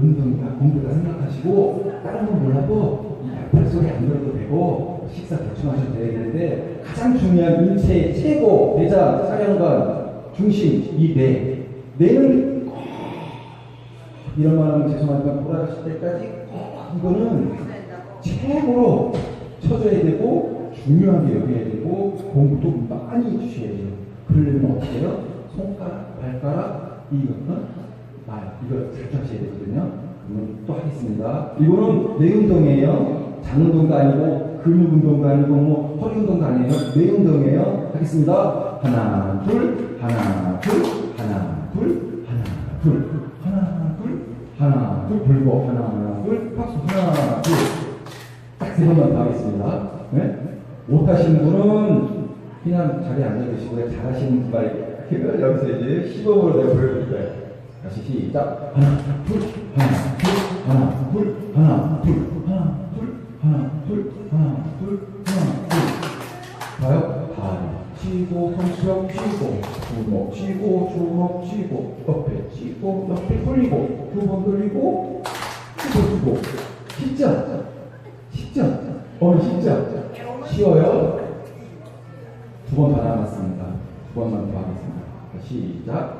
운동이나 공부다 생각하시고 다른 건 몰라도 이 약발 소리 안 들어도 되고 식사 대충 하셔도 되는데 가장 중요한 인체의 최고 대장 사령관 중심 이 뇌. 뇌는 꼭 이런 말 하면 죄송하지만 돌아가실 때까지 꼭 이거는 최고로 쳐줘야 되고 중요하게 여겨야 되고 공부도 많이 해주셔야 돼요. 그러려면 어떻게 해요? 손가락, 발가락, 이거는 말, 이거 잘 하셔야 되거든요. 또 하겠습니다. 이거는 뇌 운동이에요. 장 운동도 아니고 근육 운동도 아니고 뭐 허리 운동도 아니에요. 뇌 운동이에요. 하겠습니다. 하나, 둘, 하나, 둘, 하나, 둘, 하나, 둘, 하나, 둘, 하나, 둘, 불고 하나, 둘, 박수 하나, 둘. 딱세 번만 더 하겠습니다. 네? 못하시는 분은 그냥 자리에 앉아 계시고요. 잘하시는 분 말고 여기서 이제 시범으로 내가 보여드릴게요. 다시 시작. 하나, 둘, 하나, 둘, 하나, 둘, 하나, 둘, 하나, 둘, 하나, 둘, 하나, 둘, 하나, 둘. 봐요? 다리 치고 손수염 치고 주먹 치고 주먹 치고 옆에 치고 옆에 돌리고 두 번 돌리고 치고 주고 진짜 쉽죠? 어, 쉽죠? 쉬워요? 두번더 남았습니다. 두 번만 더 하겠습니다. 시작.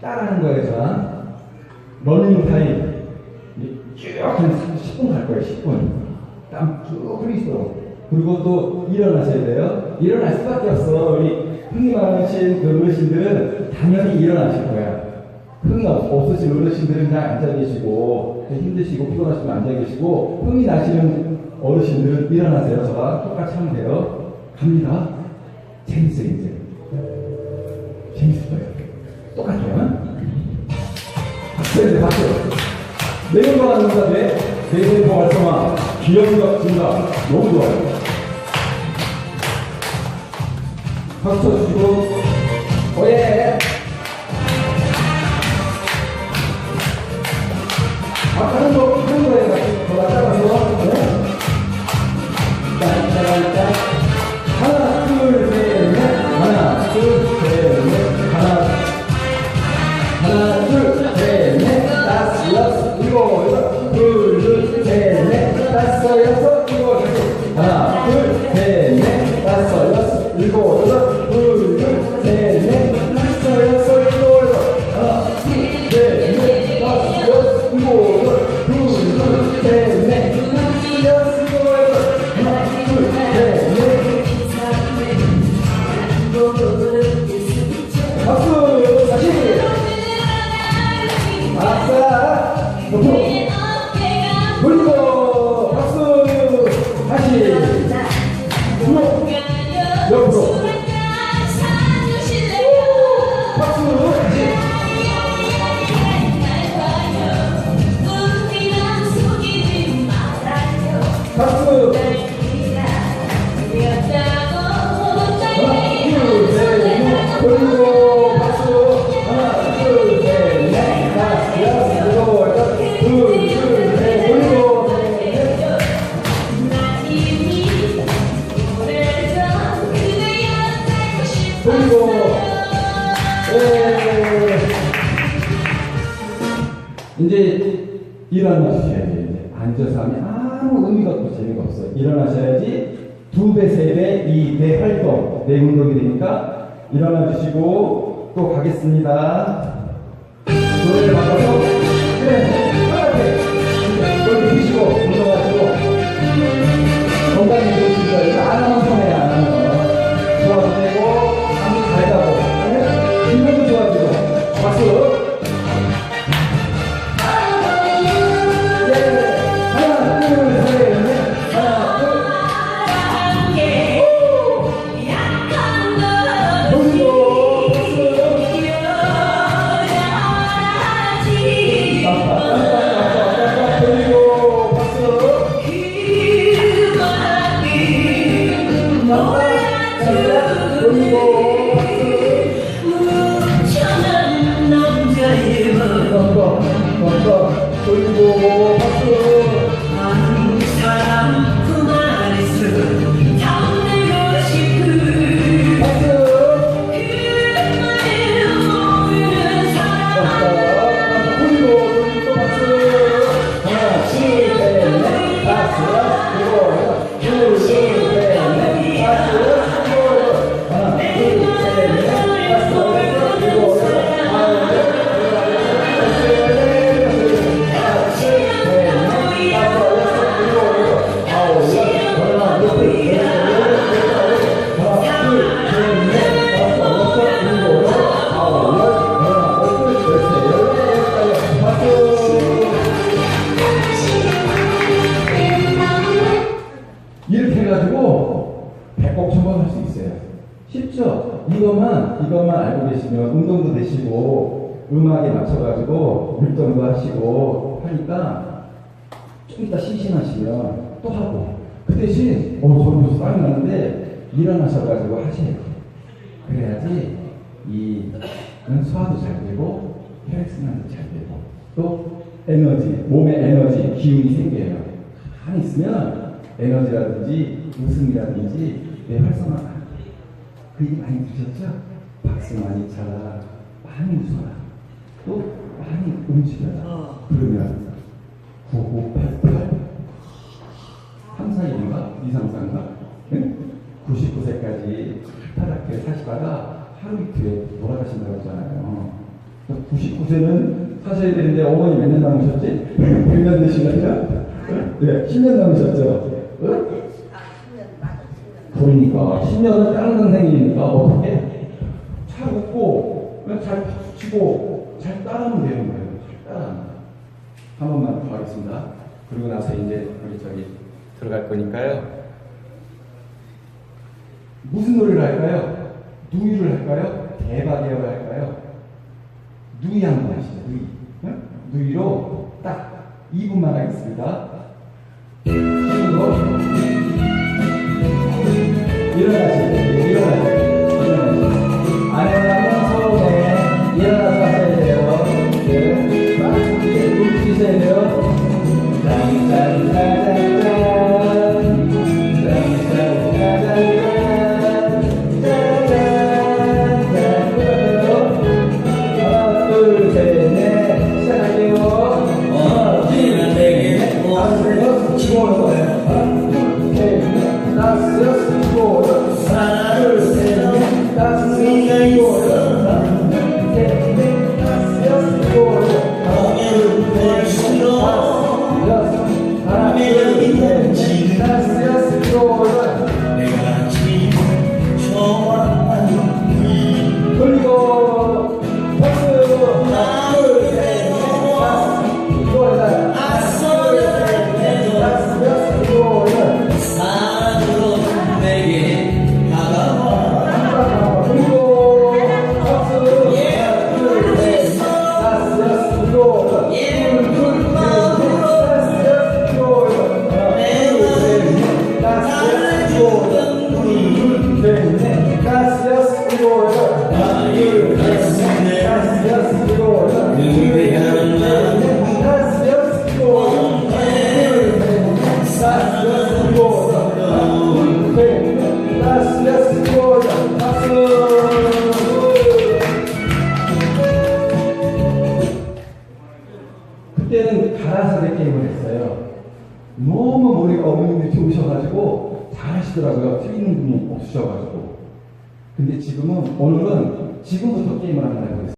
따라하는 거예요, 저랑. 러닝 타임. 쭉 한 10분 갈 거예요, 10분. 땀 쭉 흘리도록. 그리고 또 일어나셔야 돼요. 일어날 수밖에 없어. 우리 흥이 많으신 그 어르신들은 당연히 일어나실 거야. 흥이 없- 없으신 어르신들은 그냥 앉아 계시고 힘드시고 피곤하시면 앉아 계시고 흥이 나시는 어르신들은 일어나세요. 저랑 똑같이 하면 돼요. 갑니다. 재밌어요 이제. 재밌을 거예요. 똑같아요. 박수 해주세요. 박수. 내용과 응답에 대세포 활성화, 기억력 증가 너무 좋아요. 박수 쳐주시고 오예. 돌리고 박수 다시. 주먹 돌리고 예. 이제 일어나셔야 돼요. 이제 앉아서 하면 아무 의미가 없고 재미가 없어요. 일어나셔야지 두 배, 세 배, 이배 활동, 내 운동이 되니까 일어나 주시고 또 가겠습니다. 노래를 받아서 그래, 편하게 그렇게 드시고 운동하시고 건강히 운동도 되시고 음악에 맞춰가지고 율동도 하시고 하니까 좀 이따 심심하시면 또 하고 그 대신 어 저는 무슨 땀이 나는데 일어나셔가지고 돼요. 그래야지 이 소화도 잘 되고 혈액순환도 잘 되고 또 에너지 몸에 에너지 기운이 생겨요. 가만히 있으면 에너지라든지 웃음이라든지 내 활성화가. 그 얘기 많이 들으셨죠? 박수 많이 쳐라 많이 웃어라 또 많이 움직여라 그러면 9988 3사일인가? 234인가? 99세까지 파랗게 사시다가 하루 이틀에 돌아가신다고 하잖아요. 99세는 사셔야 되는데 어머니 몇 년 남으셨지? 100년 되시나요? 네, 10년 남으셨죠? 어? 그러니까 10년은 다른 선생님이니까 어떻게? 잘 웃고 잘 치고 잘 따라하면 되는 거예요. 잘 따라하면. 한 번만 더 하겠습니다. 그리고 나서 이제 우리 저기 들어갈 거니까요. 무슨 노래를 할까요? 누이를 할까요? 대박이어를 할까요? 누이 한번 하시죠. 누이. 응? 누이로 딱 2분만 하겠습니다. 머리가 어머님들이 좋으셔가지고 잘 하시더라고요. 틀리는 분이 없으셔가지고. 근데 지금은 오늘은 지금부터 게임을 한번 해보겠습니다.